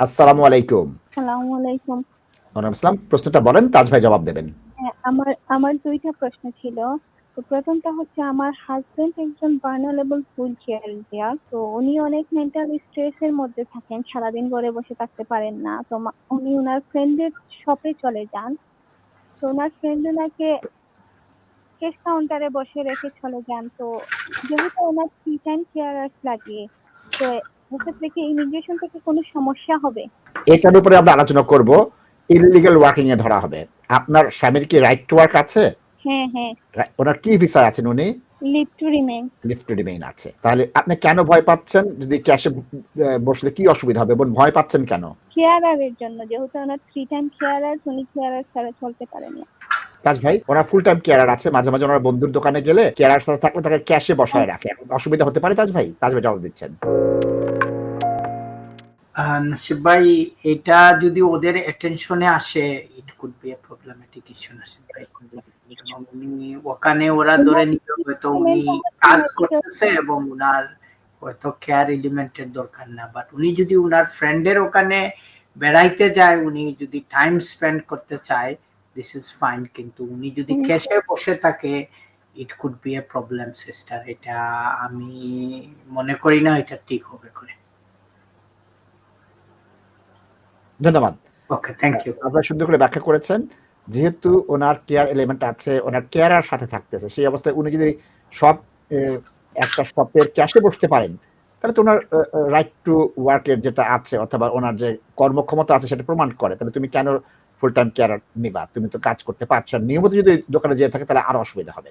আসসালামু আলাইকুম। সালামু আলাইকুম। ওয়ালাইকুম আসসালাম। প্রশ্নটা বলেন তাজ ভাই জবাব দেবেন। হ্যাঁ, আমার আমার দুইটা প্রশ্ন ছিল। তো প্রথমটা হচ্ছে আমার হাজবেন্ড একজন ভার্নালেবল ফুল চেয়ার তো উনি অনেক মেন্টাল স্ট্রেসের মধ্যে থাকেন সারাদিন ঘরে বসে থাকতে পারেন না। তো উনি ওনার ফ্রেন্ডের শপে চলে যান। তো ওনার ফ্রেন্ড ওনাকে ক্যাশ কাউন্টারে বসে রেখে চলে যান। তো যেহেতু ওনার থ্রি টাইম কেয়ারার্স লাগে তো কি ইমিগ্রেশন থেকে কোনো সমস্যা হবে? এটার উপরে আমরা আলোচনা করব ইলিগাল ওয়ার্কিং এ ধরা হবে। আপনার স্বামীর কি রাইট টু ওয়ার্ক আছে? হ্যাঁ হ্যাঁ। ওনার কি আছেন উনি? লিভ টু রিমেন লিফট টু রিমেইন আছে। তাহলে আপনি কেন ভয় পাচ্ছেন? যদি ক্যাশে বসলে কি অসুবিধা হবে? এবং ভয় পাচ্ছেন কেন? কেয়ারারের জন্য যেহেতু ওনার থ্রি টাইম কেয়ারার উনি কেয়ারার ছাড়া চলতে পারেন না। তাজ ভাই ওনার ফুল টাইম কেয়ারার আছে। মাঝে মাঝে ওনার বন্ধুর দোকানে গেলে কেয়ারার সাথে থাকলে তাকে ক্যাশে বসায় রাখে। অসুবিধা হতে পারে তাজ ভাই? তাজ ভাই জবাব দিচ্ছেন। নাসিব ভাই এটা যদি ওদের অ্যাটেনশনে আসে it could be a problematic issue Nasib ভাই। উনি ওখানে ওরা ধরে নিতে হয়তো উনি কাজ করতেছে এবং উনার হয়তো কেয়ার এলিমেন্টের দরকার না। বাট উনি যদি উনার ফ্রেন্ডের ওখানে বেড়াইতে যায় উনি যদি টাইম স্পেন্ড করতে চায় দিস ইজ ফাইন কিন্তু উনি যদি ক্যাশে বসে থাকে it could be a problem sister এটা আমি মনে করি না এটা ঠিক হবে করে। ধন্যবাদ। ওকে থ্যাংক ইউ আপনারা সুন্দর করে ব্যাখ্যা করেছেন যেহেতু ওনার কেয়ার এলিমেন্ট আছে ওনার কেয়ারার সাথে থাকতেছে সেই অবস্থায় উনি যদি সব একটা শপের ক্যাশে বসতে পারেন তাহলে তো ওনার রাইট টু ওয়ার্কের যেটা আছে অথবা ওনার যে কর্মক্ষমতা আছে সেটা প্রমাণ করে তাহলে তুমি কেন ফুল টাইম কেয়ার নিবা? তুমি তো কাজ করতে পারছ। নিয়মিত যদি দোকানে যেয়ে থাকে তাহলে আরও অসুবিধা হবে।